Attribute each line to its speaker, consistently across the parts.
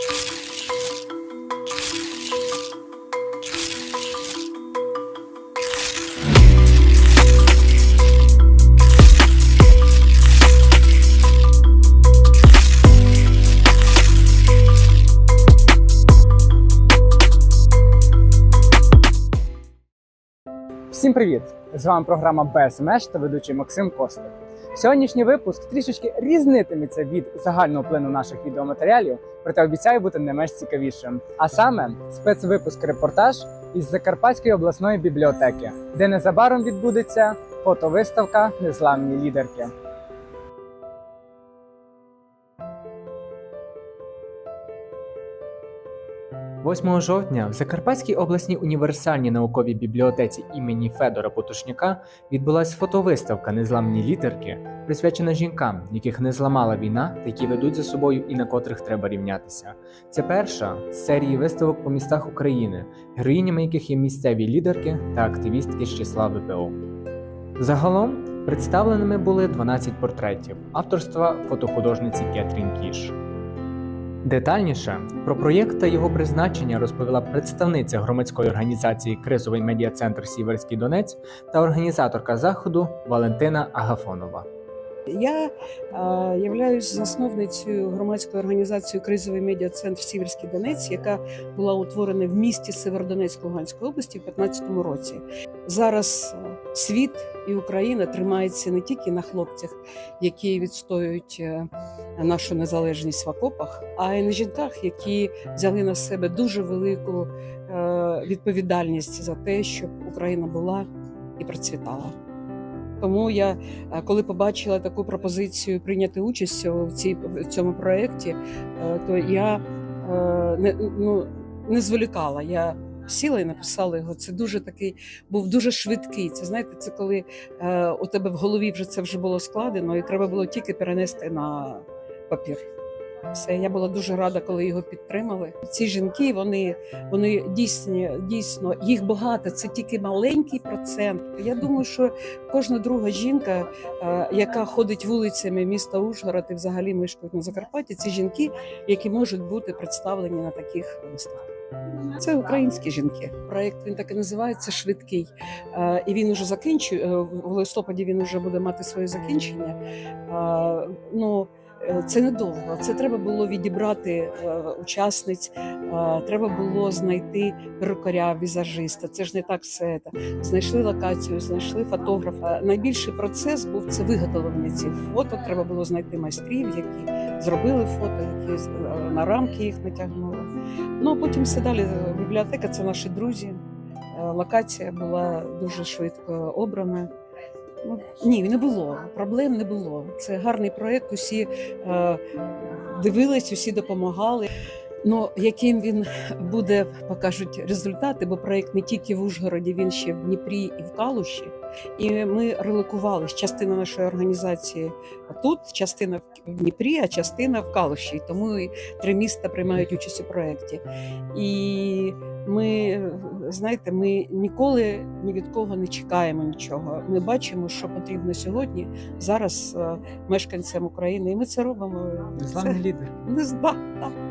Speaker 1: Всім привіт! З вами програма Без меж та ведучий Максим Костик. Сьогоднішній випуск трішечки різнитиметься від загального плину наших відеоматеріалів, проте обіцяю бути не менш цікавішим. А саме спецвипуск репортаж із Закарпатської обласної бібліотеки, де незабаром відбудеться фотовиставка Незламні лідерки. – 8 жовтня в Закарпатській обласній універсальній науковій бібліотеці імені Федора Потушняка відбулася фотовиставка Незламні лідерки, присвячена жінкам, яких не зламала війна та які ведуть за собою і на котрих треба рівнятися. Це перша з серії виставок по містах України, героїнями яких є місцеві лідерки та активістки з числа ВПО. Загалом представленими були 12 портретів авторства фотохудожниці Кетрін Кіш. Детальніше про проєкт та його призначення розповіла представниця громадської організації Кризовий медіа-центр Сіверський Донець та організаторка заходу Валентина Агафонова.
Speaker 2: Я е, являюсь засновницею громадської організації Кризовий медіа-центр Сіверський Донець, яка була утворена в місті Северодонецьк Луганської області в 2015 році. Зараз світ і Україна тримається не тільки на хлопцях, які відстоюють е, нашу незалежність в окопах, а й на жінках, які взяли на себе дуже велику е, відповідальність за те, щоб Україна була і процвітала. Тому я, е, коли побачила таку пропозицію прийняти участь в цій в цьому проєкті, е, то я е, не, ну, не зволікала. Я сіла і написала його. Це дуже такий був дуже швидкий. Це знаєте, це коли у тебе в голові вже це вже було складено, і треба було тільки перенести на папір. Все, я була дуже рада, коли його підтримали. Ці жінки, вони, вони дійсно, дійсно їх багато. Це тільки маленький процент. Я думаю, що кожна друга жінка, е, яка ходить вулицями міста Ужгород і взагалі мешкають на Закарпатті, це жінки, які можуть бути представлені на таких виставках. Це українські жінки. Проект він так і називається швидкий. Е, І він уже закінчує е, в листопаді. Він вже буде мати своє закінчення. Ну це недовго. Це треба було відібрати е, учасниць. е, Треба було знайти перукаря, візажиста. Це ж не так все. Знайшли локацію, знайшли фотографа. Найбільший процес був це виготовлення цих фото. Треба було знайти майстрів, які зробили фото, які е, на рамки їх натягнули. Ну а потім все далі. Бібліотека це наші друзі. Е, Локація була дуже швидко обрана. Ну, ні, не було. Проблем не було. Це гарний проєкт. Усі е, дивились, усі допомагали. Ну, яким він буде, покажуть результати, бо проєкт не тільки в Ужгороді, він ще в Дніпрі і в Калуші. І ми релокувалися. Частина нашої організації тут, частина в Дніпрі, а частина в Калуші. Тому і три міста приймають участь у проєкті. І ми, знаєте, ми ніколи ні від кого не чекаємо нічого. Ми бачимо, що потрібно сьогодні, зараз е, мешканцям України, і ми це робимо.
Speaker 1: Незламні лідерки.
Speaker 2: Не.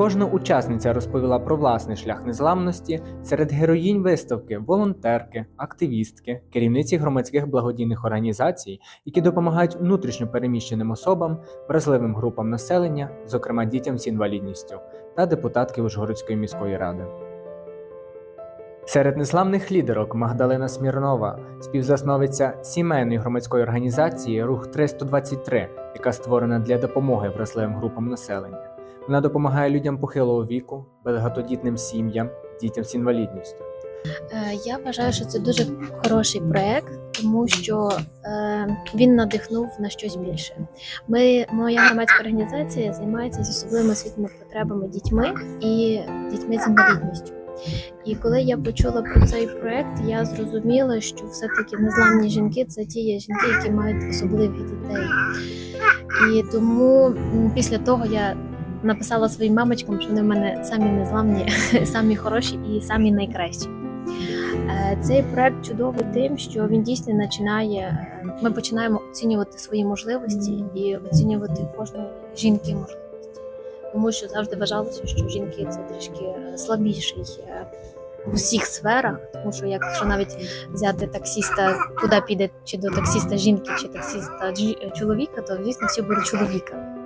Speaker 1: Кожна учасниця розповіла про власний шлях незламності серед героїнь виставки, волонтерки, активістки, керівниці громадських благодійних організацій, які допомагають внутрішньо переміщеним особам, вразливим групам населення, зокрема дітям з інвалідністю, та депутатки Ужгородської міської ради. Серед незламних лідерок Магдалина Смірнова, співзасновиця сімейної громадської організації Рух 323, яка створена для допомоги вразливим групам населення. Вона допомагає людям похилого віку, багатодітним сім'ям, дітям з інвалідністю.
Speaker 3: Е, Я вважаю, що це дуже хороший проект, тому що е, він надихнув на щось більше. Ми, моя громадська організація займається з особливими освітніми потребами дітьми і дітьми з інвалідністю. І коли я почула про цей проект, я зрозуміла, що все-таки незламні жінки це ті жінки, які мають особливих дітей. І тому після того я написала своїм мамочкам, що вони в мене самі незламні, самі хороші і самі найкращі. Е, Цей проект чудовий тим, що він дійсно починає. Ми починаємо оцінювати свої можливості і оцінювати кожної жінки можливості. тому що завжди вважалося, що жінки це трішки слабіший е, в усіх сферах, тому що якщо навіть взяти таксіста, куди піде чи до таксіста жінки, чи таксіста чоловіка, то звісно всі будуть чоловіками.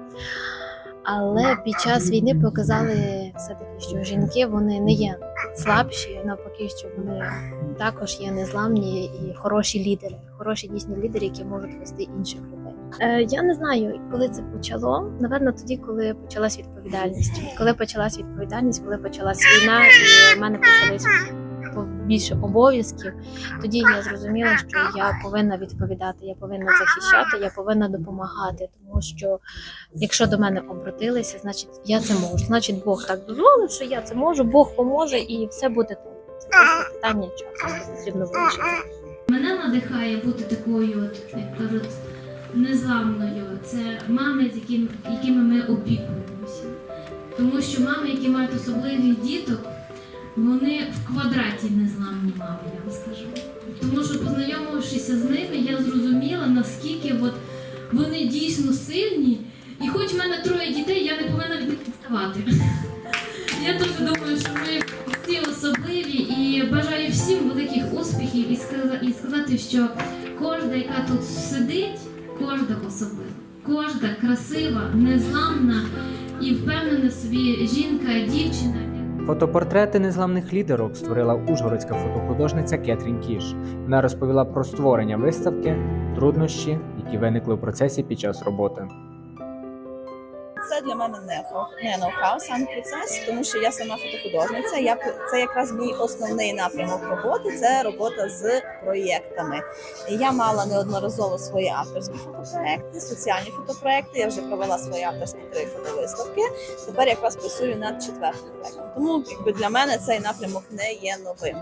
Speaker 3: Але під час війни показали все-таки, що жінки вони не є слабші, навпаки, що вони також є незламні і хороші лідери, хороші дійсно лідери, які можуть вести інших людей. Е, я не знаю, коли це почало. Напевно, тоді, коли почалась відповідальність. Коли почалась відповідальність, коли почалась війна, і в мене почались більше обов'язків, тоді я зрозуміла, що я повинна відповідати, я повинна захищати, я повинна допомагати, тому що якщо до мене обратилися, значить я це можу. Значить, Бог так дозволив, що я це можу, Бог поможе і все буде добре. Це просто питання часу, потрібно вирішити.
Speaker 4: Мене надихає бути такою, от, як кажуть, незламною. Це мами, з яким, якими ми опікуємося. Тому що мами, які мають особливих діток, вони в квадраті незламні мами, я вам скажу. Тому що познайомившися з ними, я зрозуміла, наскільки от вони дійсно сильні. І хоч в мене троє дітей, я не повинна від них відставати. Я дуже думаю, що ми всі особливі і бажаю всім великих успіхів і сказа- і сказати, що кожна, яка тут сидить, кожна особлива, кожна красива, незламна і впевнена собі жінка, дівчина.
Speaker 1: Фотопортрети незламних лідерок створила ужгородська фотохудожниця Кетрін Кіш. Вона розповіла про створення виставки, труднощі, які виникли в процесі під час роботи.
Speaker 5: Це для мене не не ноу-хау сам процес, тому що я сама фотохудожниця. Я це якраз мій основний напрямок роботи. Це робота з проєктами. Я мала неодноразово свої авторські фотопроекти, соціальні фотопроекти. Я вже провела свої авторські три фотовиставки. Тепер якраз працюю над четвертим проектом. Тому якби для мене цей напрямок не є новим.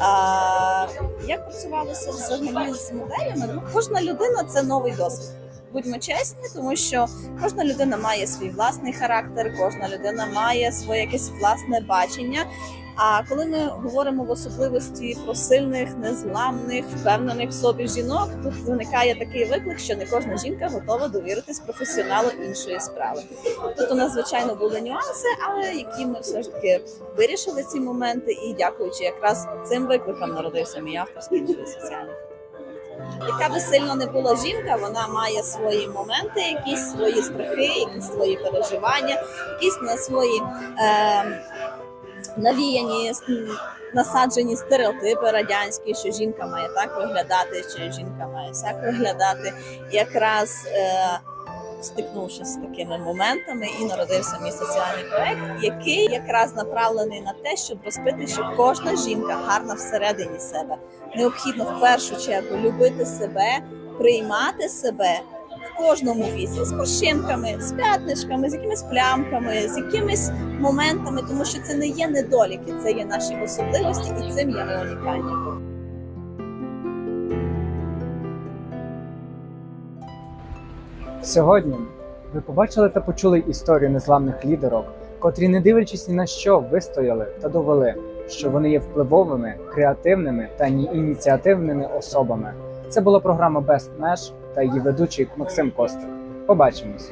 Speaker 5: А, як працювалося взагалі з моделями? Ну, кожна людина це новий досвід. Будьмо чесні, тому що кожна людина має свій власний характер, кожна людина має своє якесь власне бачення. А коли ми говоримо в особливості про сильних, незламних, впевнених в собі жінок, тут виникає такий виклик, що не кожна жінка готова довіритись професіоналу іншої справи. Тут у нас звичайно були нюанси, але які ми все ж таки вирішили ці моменти, і дякуючи якраз цим викликам народився мій авторський соціальний. Яка би сильно не була жінка, вона має свої моменти, якісь свої страхи, якісь свої переживання, якісь на свої е, навіяні насаджені стереотипи радянські, що жінка має так виглядати, чи жінка має сяк виглядати. Якраз е, стикнувшись з такими моментами, і народився мій соціальний проект, який якраз направлений на те, щоб розкрити, що кожна жінка гарна всередині себе. Необхідно в першу чергу любити себе, приймати себе в кожному віці з морщинками, з п'ятнишками, з якимись плямками, з якимись моментами, тому що це не є недоліки, це є наші особливості, і цим є унікальні.
Speaker 1: Сьогодні ви побачили та почули історію незламних лідерок, котрі, не дивлячись ні на що, вистояли та довели, що вони є впливовими, креативними та ні- ініціативними особами. Це була програма Без меж та її ведучий Максим Костик. Побачимось!